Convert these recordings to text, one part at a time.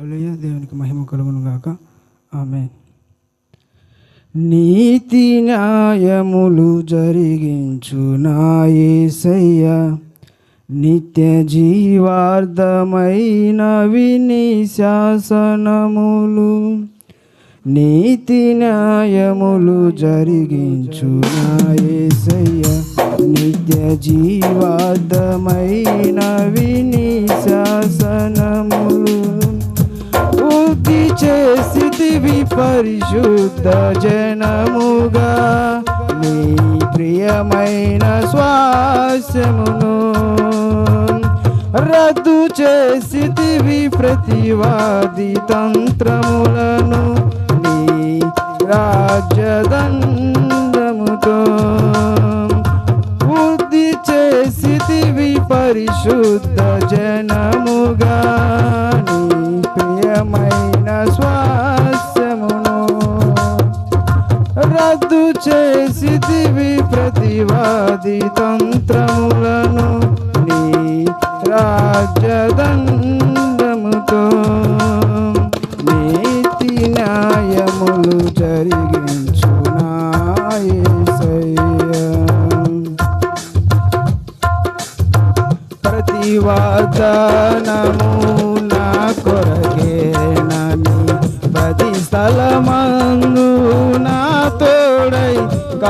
దేవునికి మహిమ కలుగును గాక. ఆమె నీతి న్యాయములు జరిగించు నాయసయ్య నిత్య జీవార్థమైన విని శాసనములు. నీతి న్యాయములు జరిగించు నాయసయ్య నిత్య జీవార్థమైన విని శాసనములు. పరిశుద్ధ జనముగా నీ ప్రియమైన స్వాస్యమును రద్దు చేసిదివి ప్రతివాది తంత్రములను నీ రాజదన్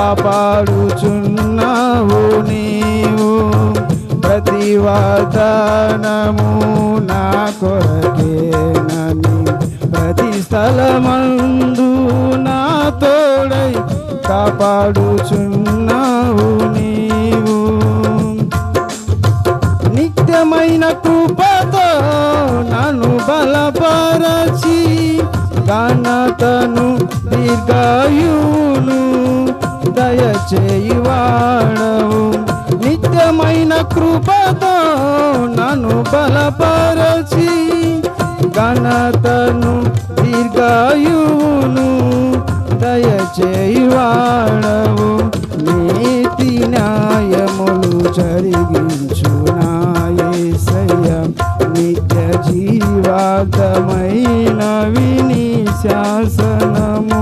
కాపాడుచున్నావు నీవు. ప్రతివాదనము నా కొరకేనని ప్రతి స్థలమందు నా తోడై కాపాడుచున్నావు నీవు. నిత్యమైన కృపతో నన్ను బలపరచి ఘనతను దీర్ఘాయు దయచేయువాడవు నిత్యమైన కృపతో నన్ను బలపరచి ఘనతను దీర్ఘాయువును దయచేయువాడవు నీతి న్యాయములు జరిగించు నాయసయ్య నిత్య జీవాతమైన విని శాసనము.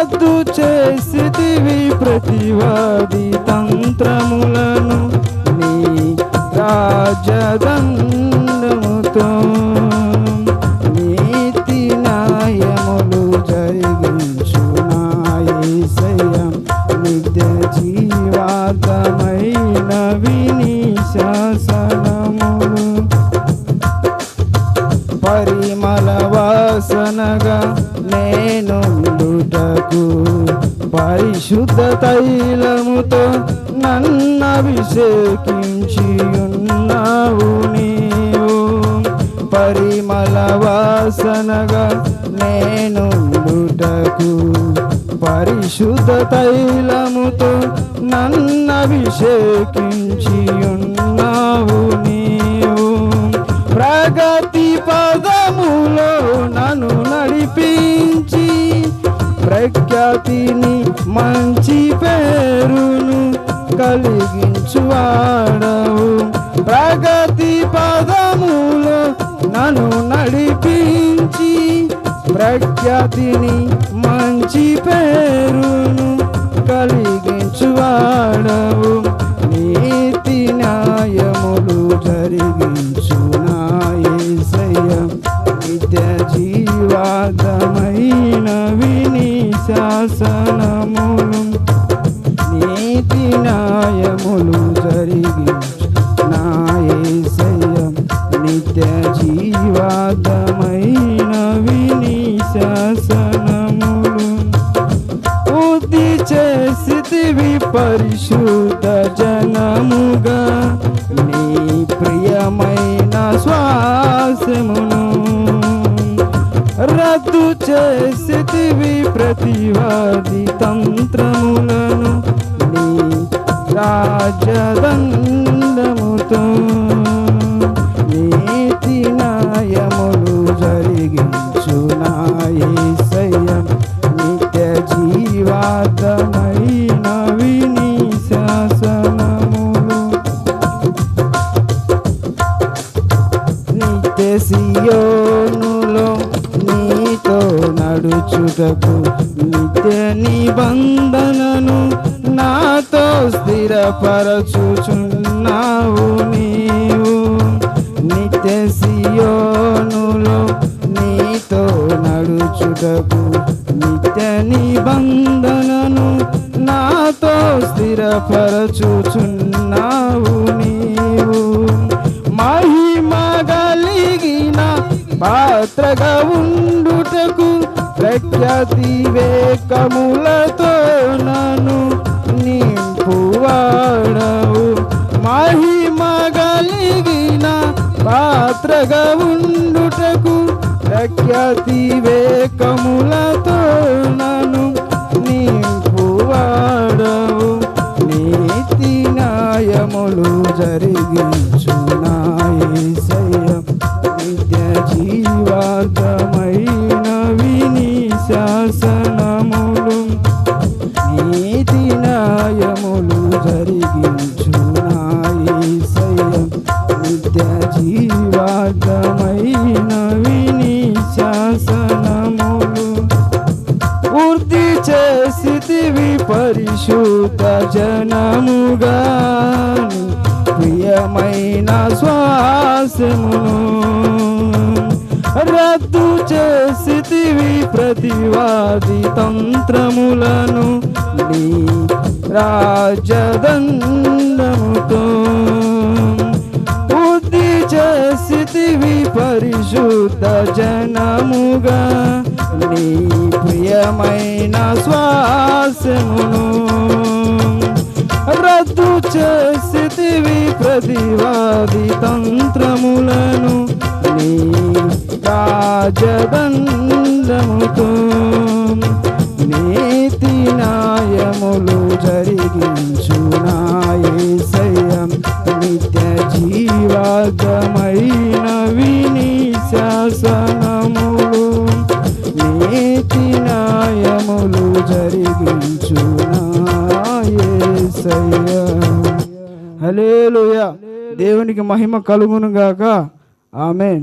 రద్దు చేసితివి ప్రతివాది తంత్రములను. నీ రాజదండముతో నేనుండుటకు పరిశుద్ధ తైలముతో నన్న అభిషేకించి ఉన్నావు నీవు. పరిమళ వాసనగా నేనుండుటకు పరిశుద్ధ తైలముతో నన్న అభిషేకించి ఉన్నావు నీవు. ప్రగతి పదములో నన్ను ప్రఖ్యాతిని మంచి పేరును కలిగించువాడవు ప్రగతి పదములో నన్ను నడిపించి ప్రఖ్యాతిని మంచి పేరును కలిగించువాడవు నీతి న్యాయములు జరిగించు నాయసయ్య నిత్య జీవాదమైన విని శాసనములు నీతి న్యాయములు జరిగి నాయసయ్య నిత్య జీవాతమైన విని శాసనములు. బుద్ధి చేసి పరిశుద్ధ రద్దు చేసేవి ప్రతివాది తంత్రములను నీ రాజదండముతో. నీతి న్యాయములు జరిగించు నడుచుటకు నిత్య నిబంధనను నాతో స్థిరపరచుచున్నావు నీవు. నిత్య సియోనులో నీతో నడుచుటకు నిత్య నిబంధనను నాతో స్థిరపరచుచున్నావు నీవు. మహిమ కలిగిన పాత్రగా ఉండు ప్రఖ్యాతి వేకములతో నను నింపువాడవు. మహిమ కలిగిన పాత్రగా ఉండుటకు ప్రఖ్యాతి వేకములతో నన్ను నింపువాడవు. నీతి న్యాయములు జరిగించు నాయసయ్యం నిత్య జీవాతమైన పరిశుద్ధ జనముగాను ప్రియమైన శ్వాసమును రద్దు చేసితివి ప్రతివాది తంత్రములను నీ రాజదండముతో. చేసితివి పరిశుద్ధ జనముగా. నీ ప్రియమైన శ్వాసమును రద్దు చేసితివి ప్రతివాది తంత్రములను నీ రాజదం శాసనములు నీతి న్యాయములు జరిగించు హలేలుయ దేవునికి మహిమ కలుగును గాక ఆమెన్.